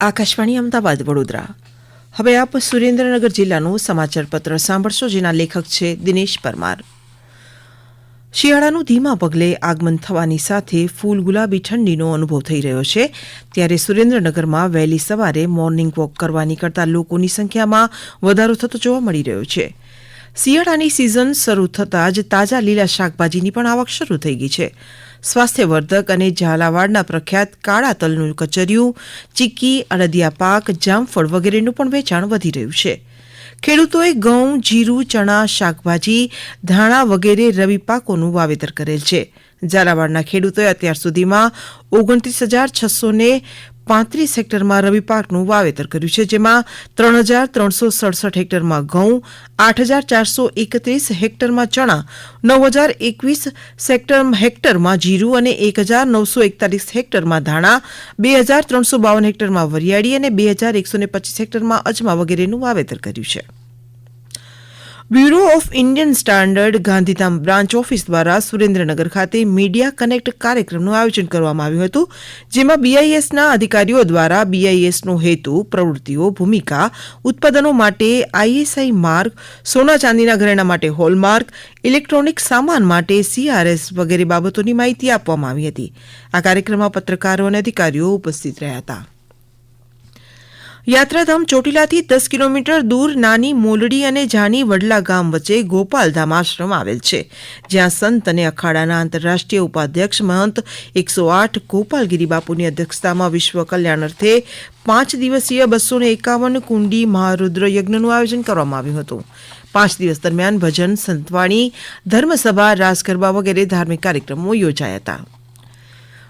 આકાશવાણી અમદાવાદ, વડોદરા. હવે આપ સુરેન્દ્રનગર જિલ્લાનું સમાચાર પત્ર સાંભળશો, જેના લેખક છે દિનેશ પરમાર. શિયાળાનું ધીમા પગલે આગમન થવાની સાથે ફૂલ ગુલાબી ઠંડીનો અનુભવ થઈ રહ્યો છે. ત્યારે સુરેન્દ્રનગરમાં વહેલી સવારે મોર્નિંગ વોક કરવા નીકળતા લોકોની સંખ્યામાં વધારો થતો જોવા મળી રહ્યો છે. શિયાળાની સિઝન શરૂ થતાં જ તાજા લીલા શાકભાજીની પણ આવક શરૂ થઈ ગઈ છે. સ્વાસ્થ્યવર્ધક અને ઝાલાવાડના પ્રખ્યાત કાળા તલનું કચરિયું, ચીક્કી, અડદિયા પાક, જામફળ વગેરેનું પણ વેચાણ વધી રહ્યું છે. ખેડૂતોએ ઘઉં, જીરું, ચણા, શાકભાજી, ધાણા વગેરે રવિ પાકોનું વાવેતર કરેલ છે. ઝાલાવાડના ખેડૂતોએ અત્યાર સુધીમાં ઓગણત્રીસ હજાર છસો ને પાંત્રીસ હેક્ટરમાં રવિ પાકનું વાવેતર કર્યું છે, જેમાં ત્રણ હજાર ત્રણસો સડસઠ હેક્ટરમાં ઘઉં, આઠ હજાર ચારસો એકત્રીસ હેક્ટરમાં ચણા, નવ હજાર એકવીસ સેક્ટર હેક્ટરમાં જીરું અને એક હજાર નવસો એકતાલીસ હેક્ટરમાં ધાણા, બે હજાર ત્રણસો બાવન હેક્ટરમાં વરિયાળી અને બે હજાર એકસો પચીસ હેક્ટરમાં અજમા વગેરેનું વાવેતર કર્યું છે. Bureau of Indian standard Gandhidham branch office દ્વારા સુરેન્દ્રનગર ખાતે મીડિયા કનેક્ટ કાર્યક્રમનું આયોજન કરવામાં આવ્યું હતું, જેમાં બીઆઈએસના અધિકારીઓ દ્વારા બીઆઈએસનો હેતુ, પ્રવૃત્તિઓ, ભૂમિકા, ઉત્પાદનો માટે આઈએસઆઈ માર્ક, સોના ચાંદીના ઘરેણા માટે હોલમાર્ક, ઇલેક્ટ્રોનિક સામાન માટે સીઆરએસ વગેરે બાબતોની માહિતી આપવામાં આવી હતી. આ કાર્યક્રમમાં પત્રકારો અને અધિકારીઓ ઉપસ્થિત રહ્યા હતા. યાત્રાધામ ચોટીલાથી દસ કિલોમીટર દૂર નાની મોલડી અને જાની વડલા ગામ વચ્ચે ગોપાલધામ આશ્રમ આવેલ છે, જ્યાં સંત અને અખાડાના આંતરરાષ્ટ્રીય ઉપાધ્યક્ષ મહંત એકસો આઠ ગોપાલગીરી બાપુની અધ્યક્ષતામાં વિશ્વ કલ્યાણ અર્થે પાંચ દિવસીય બસો એકાવન કુંડી મહારુદ્ર યજ્ઞનું આયોજન કરવામાં આવ્યું હતું. પાંચ દિવસ દરમિયાન ભજન, સંતવાણી, ધર્મસભા રાસ ગરબા વગેરે ધાર્મિક કાર્યક્રમો યોજાયા હતા.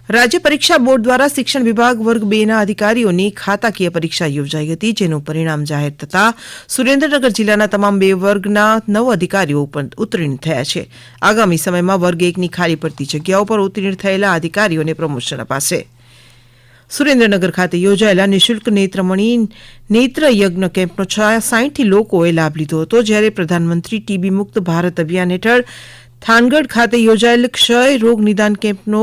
રાજ્ય પરીક્ષા બોર્ડ દ્વારા શિક્ષણ વિભાગ વર્ગ બેના અધિકારીઓની ખાતાકીય પરીક્ષા યોજાઈ હતી, જેનું પરિણામ જાહેર થતાં સુરેન્દ્રનગર જિલ્લાના તમામ બે વર્ગના નવ અધિકારીઓ ઉત્તીર્ણ થયા છે. આગામી સમયમાં વર્ગ એકની ખાલી પડતી જગ્યાઓ પર ઉત્તીર્ણ થયેલા અધિકારીઓને પ્રમોશન અપાશે. સુરેન્દ્રનગર ખાતે યોજાયેલા નિઃશુલ્ક નેત્રમણી નેત્ર યજ્ઞ કેમ્પનો સાહીઠથી લોકોએ લાભ લીધો હતો, જ્યારે પ્રધાનમંત્રી ટીબી મુક્ત ભારત અભિયાન હેઠળ થાનગઢ ખાતે યોજાયેલ ક્ષય રોગ નિદાન કેમ્પનો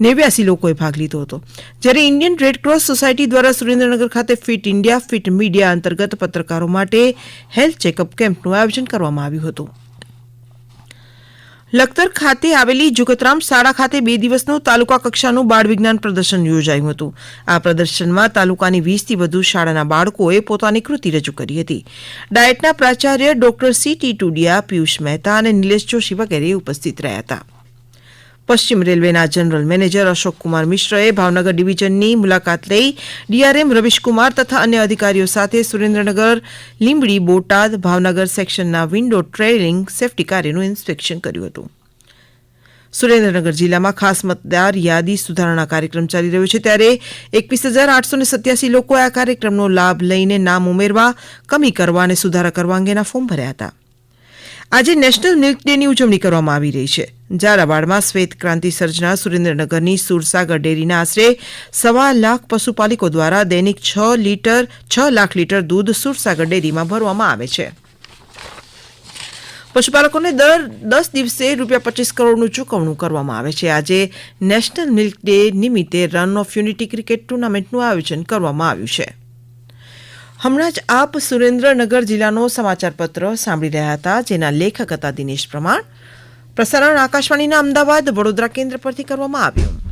નેવ્યાસી લોકોએ ભાગ લીધો હતો. જ્યારે ઇન્ડિયન રેડક્રોસ સોસાયટી દ્વારા સુરેન્દ્રનગર ખાતે ફિટ ઇન્ડિયા, ફિટ મીડિયા અંતર્ગત પત્રકારો માટે હેલ્થ ચેકઅપ કેમ્પનું આયોજન કરવામાં આવ્યું હતું. લખતર ખાતે આવેલી જુગતરામ શાળા ખાતે બે દિવસનું તાલુકા કક્ષાનું બાળ વિજ્ઞાન પ્રદર્શન યોજાયું હતું. આ પ્રદર્શનમાં તાલુકાની વીસથી વધુ શાળાના બાળકોએ પોતાની કૃતિ રજૂ કરી હતી. ડાયટના પ્રાચાર્ય doctor C T Tudiya, Piyush Mehta અને નિલેશ જોશી વગેરે ઉપસ્થિત રહ્યા હતા. પશ્ચિમ રેલવેના જનરલ મેનેજર અશોક કુમાર મિશ્રએ ભાવનગર ડિવિઝનની મુલાકાત લઈ ડીઆરએમ રવિશકુમાર તથા અન્ય અધિકારીઓ સાથે સુરેન્દ્રનગર, લીંબડી, બોટાદ, ભાવનગર સેક્શનના વિન્ડો ટ્રેલિંગ સેફટી કાર્યનું ઇન્સ્પેક્શન કર્યું હતું. સુરેન્દ્રનગર જિલ્લામાં ખાસ મતદાર યાદી સુધારણા કાર્યક્રમ ચાલી રહ્યો છે ત્યારે એકવીસ હજાર આઠસો ને સત્યાસી લોકોએ આ કાર્યક્રમનો લાભ લઈને નામ ઉમેરવા, કમી કરવા અને સુધારા કરવા અંગેના ફોર્મ ભર્યા હતા. આજે નેશનલ મિલ્ક ડેની ઉજવણી કરવામાં આવી રહી છે. ઝાલાવાડમાં શ્વેત ક્રાંતિ સર્જના સુરેન્દ્રનગરની સુરસાગર ડેરીના આશરે સવા લાખ પશુપાલકો દ્વારા દૈનિક છ લીટર, છ લાખ લીટર દૂધ સુરસાગર ડેરીમાં ભરવામાં આવે છે. પશુપાલકોને દર દસ દિવસે રૂપિયા પચીસ કરોડનું ચૂકવણું કરવામાં આવે છે. આજે નેશનલ મિલ્ક ડે નિમિત્તે રન ઓફ યુનિટી ક્રિકેટ ટુર્નામેન્ટનું આયોજન કરવામાં આવ્યું છે. હમણાં જ આપ સુરેન્દ્રનગર જિલ્લાનો સમાચાર પત્ર સાંભળી રહ્યા હતા, જેના લેખક હતા દિનેશ પ્રમાણ. પ્રસારણ આકાશવાણીના અમદાવાદ વડોદરા કેન્દ્ર પરથી કરવામાં આવ્યું.